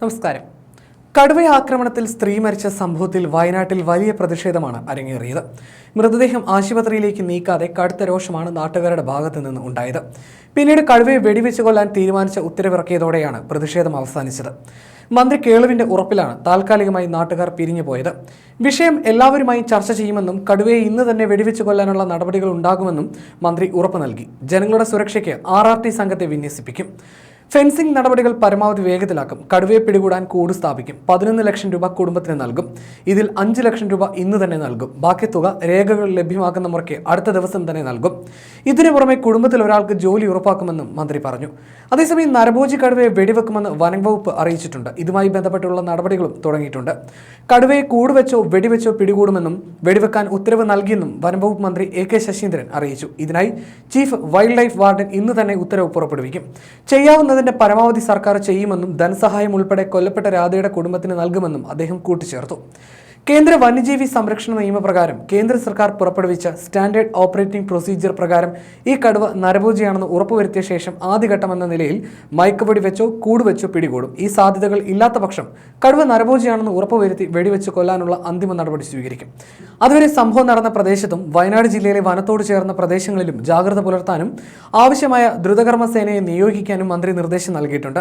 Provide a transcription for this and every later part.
നമസ്കാരം. കടുവ ആക്രമണത്തിൽ സ്ത്രീ മരിച്ച സംഭവത്തിൽ വയനാട്ടിൽ വലിയ പ്രതിഷേധമാണ് അരങ്ങേറിയത്. മൃതദേഹം ആശുപത്രിയിലേക്ക് നീക്കാതെ കടുത്ത രോഷമാണ് നാട്ടുകാരുടെ ഭാഗത്തു നിന്ന് ഉണ്ടായത്. പിന്നീട് കടുവയെ വെടിവെച്ച് കൊല്ലാൻ തീരുമാനിച്ച ഉത്തരവിറക്കിയതോടെയാണ് പ്രതിഷേധം അവസാനിച്ചത്. മന്ത്രി കേളുവിന്റെ ഉറപ്പിലാണ് താൽക്കാലികമായി നാട്ടുകാർ പിരിഞ്ഞു പോയത് വിഷയം എല്ലാവരുമായി ചർച്ച ചെയ്യുമെന്നും കടുവയെ ഇന്ന് തന്നെ വെടിവെച്ച് കൊല്ലാനുള്ള നടപടികൾ ഉണ്ടാകുമെന്നും മന്ത്രി ഉറപ്പ് നൽകി. ജനങ്ങളുടെ സുരക്ഷയ്ക്ക് ആർ സംഘത്തെ വിന്യസിപ്പിക്കും. ഫെൻസിംഗ് നടപടികൾ പരമാവധി വേഗത്തിലാക്കും. കടുവയെ പിടികൂടാൻ കൂട് സ്ഥാപിക്കും. പതിനൊന്ന് ലക്ഷം രൂപ കുടുംബത്തിന് നൽകും. ഇതിൽ അഞ്ച് ലക്ഷം രൂപ ഇന്ന് തന്നെ നൽകും. ബാക്കി തുക രേഖകൾ ലഭ്യമാക്കുന്ന മുറയ്ക്ക് അടുത്ത ദിവസം തന്നെ നൽകും. ഇതിനു പുറമെ കുടുംബത്തിൽ ഒരാൾക്ക് ജോലി ഉറപ്പാക്കുമെന്നും മന്ത്രി പറഞ്ഞു. അതേസമയം നരഭോജി കടുവയെ വെടിവെക്കുമെന്ന് വനംവകുപ്പ് അറിയിച്ചിട്ടുണ്ട്. ഇതുമായി ബന്ധപ്പെട്ടുള്ള നടപടികളും തുടങ്ങിയിട്ടുണ്ട്. കടുവയെ കൂടുവെച്ചോ വെടിവെച്ചോ പിടികൂടുമെന്നും വെടിവെക്കാൻ ഉത്തരവ് നൽകിയെന്നും വനംവകുപ്പ് മന്ത്രി എ കെ ശശീന്ദ്രൻ അറിയിച്ചു. ഇതിനായി ചീഫ് വൈൽഡ് ലൈഫ് വാർഡൻ ഇന്ന് തന്നെ ഉത്തരവ് പുറപ്പെടുവിക്കും. ചെയ്യാവുന്നതിന്റെ പരമാവധി സർക്കാർ ചെയ്യുമെന്നും ധനസഹായം ഉൾപ്പെടെ കൊല്ലപ്പെട്ട രാധയുടെ കുടുംബത്തിന് നൽകുമെന്നും അദ്ദേഹം കൂട്ടിച്ചേർത്തു. കേന്ദ്ര വന്യജീവി സംരക്ഷണ നിയമപ്രകാരം കേന്ദ്ര സർക്കാർ പുറപ്പെടുവിച്ച സ്റ്റാൻഡേർഡ് ഓപ്പറേറ്റിംഗ് പ്രൊസീജിയർ പ്രകാരം ഈ കടുവ നരഭോജിയാണെന്ന് ഉറപ്പുവരുത്തിയ ശേഷം ആദ്യഘട്ടമെന്ന നിലയിൽ മയക്കുപൊടി വെച്ചോ കൂടുവെച്ചോ പിടികൂടും. ഈ സാധ്യതകൾ ഇല്ലാത്ത പക്ഷം കടുവ നരഭോജിയാണെന്ന് ഉറപ്പുവരുത്തി വെടിവെച്ച് കൊല്ലാനുള്ള അന്തിമ നടപടി സ്വീകരിക്കും. അതുവരെ സംഭവം നടന്ന പ്രദേശത്തും വയനാട് ജില്ലയിലെ വനത്തോട് ചേർന്ന പ്രദേശങ്ങളിലും ജാഗ്രത പുലർത്താനും ആവശ്യമായ ദ്രുതകർമ്മ സേനയെ നിയോഗിക്കാനും മന്ത്രി നിർദ്ദേശം നൽകിയിട്ടുണ്ട്.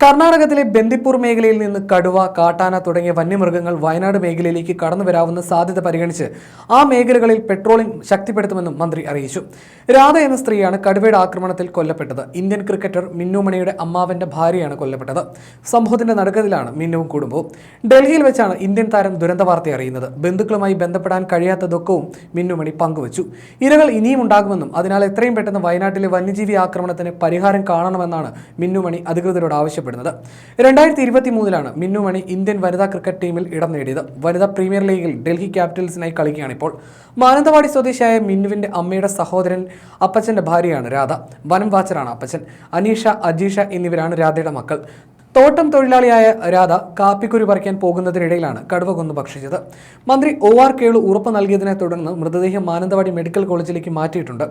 കർണാടകത്തിലെ ബന്ദിപ്പൂർ മേഖലയിൽ നിന്ന് കടുവ കാട്ടാന തുടങ്ങിയ വന്യമൃഗങ്ങൾ വയനാട് മേഖലയിലേക്ക് കടന്നു വരാവുന്ന സാധ്യത പരിഗണിച്ച് ആ മേഖലകളിൽ പെട്രോളിംഗ് ശക്തിപ്പെടുത്തുമെന്നും മന്ത്രി അറിയിച്ചു. രാധ എന്ന സ്ത്രീയാണ് കടുവയുടെ ആക്രമണത്തിൽ കൊല്ലപ്പെട്ടത്. ഇന്ത്യൻ ക്രിക്കറ്റർ മിന്നുമണിയുടെ അമ്മാവന്റെ ഭാര്യയാണ് കൊല്ലപ്പെട്ടത്. സംഭവത്തിന്റെ നടുക്കത്തിലാണ് മിന്നുവും കുടുംബവും. ഡൽഹിയിൽ വെച്ചാണ് ഇന്ത്യൻ താരം ദുരന്ത വാർത്ത അറിയുന്നത്. ബന്ധുക്കളുമായി ബന്ധപ്പെടാൻ കഴിയാത്ത ദുഃഖവും മിന്നുമണി പങ്കുവച്ചു. ഇരകൾ ഇനിയും ഉണ്ടാകുമെന്നും അതിനാൽ എത്രയും പെട്ടെന്ന് വയനാട്ടിലെ വന്യജീവി ആക്രമണത്തിന് പരിഹാരം കാണണമെന്നാണ് മിന്നുമണി അധികൃതരോട് ആവശ്യപ്പെടുന്നത്. രണ്ടായിരത്തി ഇരുപത്തി മൂന്നിലാണ് മിന്നുമണി ഇന്ത്യൻ വനിതാ ക്രിക്കറ്റ് ടീമിൽ ഇടം നേടിയത്. വനിതാ പ്രീമിയർ ലീഗിൽ ഡൽഹി ക്യാപിറ്റൽസിനായി കളിക്കുകയാണ് ഇപ്പോൾ. മാനന്തവാടി സ്വദേശിയായ മിന്നുവിന്റെ അമ്മയുടെ സഹോദരൻ അപ്പച്ചന്റെ ഭാര്യയാണ് രാധ. വനം വാച്ചറാണ് അപ്പച്ചൻ. അനീഷ അജീഷ എന്നിവരാണ് രാധയുടെ മക്കൾ. തോട്ടം തൊഴിലാളിയായ രാധ കാപ്പിക്കുരു പറിക്കാൻ പോകുന്നതിനിടയിലാണ് കടുവ കൊന്നു ഭക്ഷിച്ചത്. മന്ത്രി ഒ ആർ കേളു ഉറപ്പ് നൽകിയതിനെ തുടർന്ന് മൃതദേഹം മാനന്തവാടി മെഡിക്കൽ കോളേജിലേക്ക് മാറ്റിയിട്ടുണ്ട്.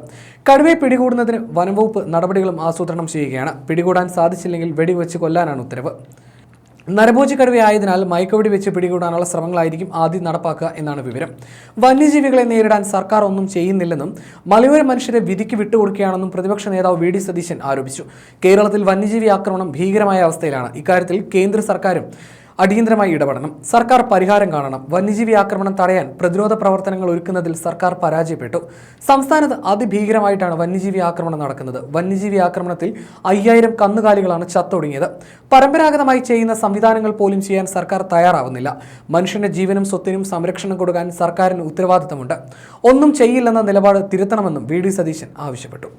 കടുവയെ പിടികൂടുന്നതിന് വനംവകുപ്പ് നടപടികളും ആസൂത്രണം ചെയ്യുകയാണ്. പിടികൂടാൻ സാധിച്ചില്ലെങ്കിൽ വെടിവെച്ച് കൊല്ലാനാണ് ഉത്തരവ്. നരഭോജി കടുവയായതിനാൽ മയക്കുവെടി വെച്ച് പിടികൂടാനുള്ള ശ്രമങ്ങളായിരിക്കും ആദ്യം നടപ്പാക്കുക എന്നാണ് വിവരം. വന്യജീവികളെ നേരിടാൻ സർക്കാർ ഒന്നും ചെയ്യുന്നില്ലെന്നും മലയോര മനുഷ്യരെ വിധിക്ക് വിട്ടുകൊടുക്കുകയാണെന്നും പ്രതിപക്ഷ നേതാവ് വി ഡി സതീശൻ ആരോപിച്ചു. കേരളത്തിൽ വന്യജീവി ആക്രമണം ഭീകരമായ അവസ്ഥയിലാണ്. ഇക്കാര്യത്തിൽ കേന്ദ്ര സർക്കാരും അടിയന്തരമായി ഇടപെടണം. സർക്കാർ പരിഹാരം കാണണം. വന്യജീവി ആക്രമണം തടയാൻ പ്രതിരോധ പ്രവർത്തനങ്ങൾ ഒരുക്കുന്നതിൽ സർക്കാർ പരാജയപ്പെട്ടു. സംസ്ഥാനത്ത് അതിഭീകരമായിട്ടാണ് വന്യജീവി ആക്രമണം നടക്കുന്നത്. വന്യജീവി ആക്രമണത്തിൽ അയ്യായിരം കന്നുകാലികളാണ് ചത്തൊടുങ്ങിയത്. പരമ്പരാഗതമായി ചെയ്യുന്ന സംവിധാനങ്ങൾ പോലും ചെയ്യാൻ സർക്കാർ തയ്യാറാവുന്നില്ല. മനുഷ്യന്റെ ജീവനും സ്വത്തിനും സംരക്ഷണം കൊടുക്കാൻ സർക്കാരിന് ഉത്തരവാദിത്തമുണ്ട്. ഒന്നും ചെയ്യില്ലെന്ന നിലപാട് തിരുത്തണമെന്നും വി ഡി സതീശൻ ആവശ്യപ്പെട്ടു.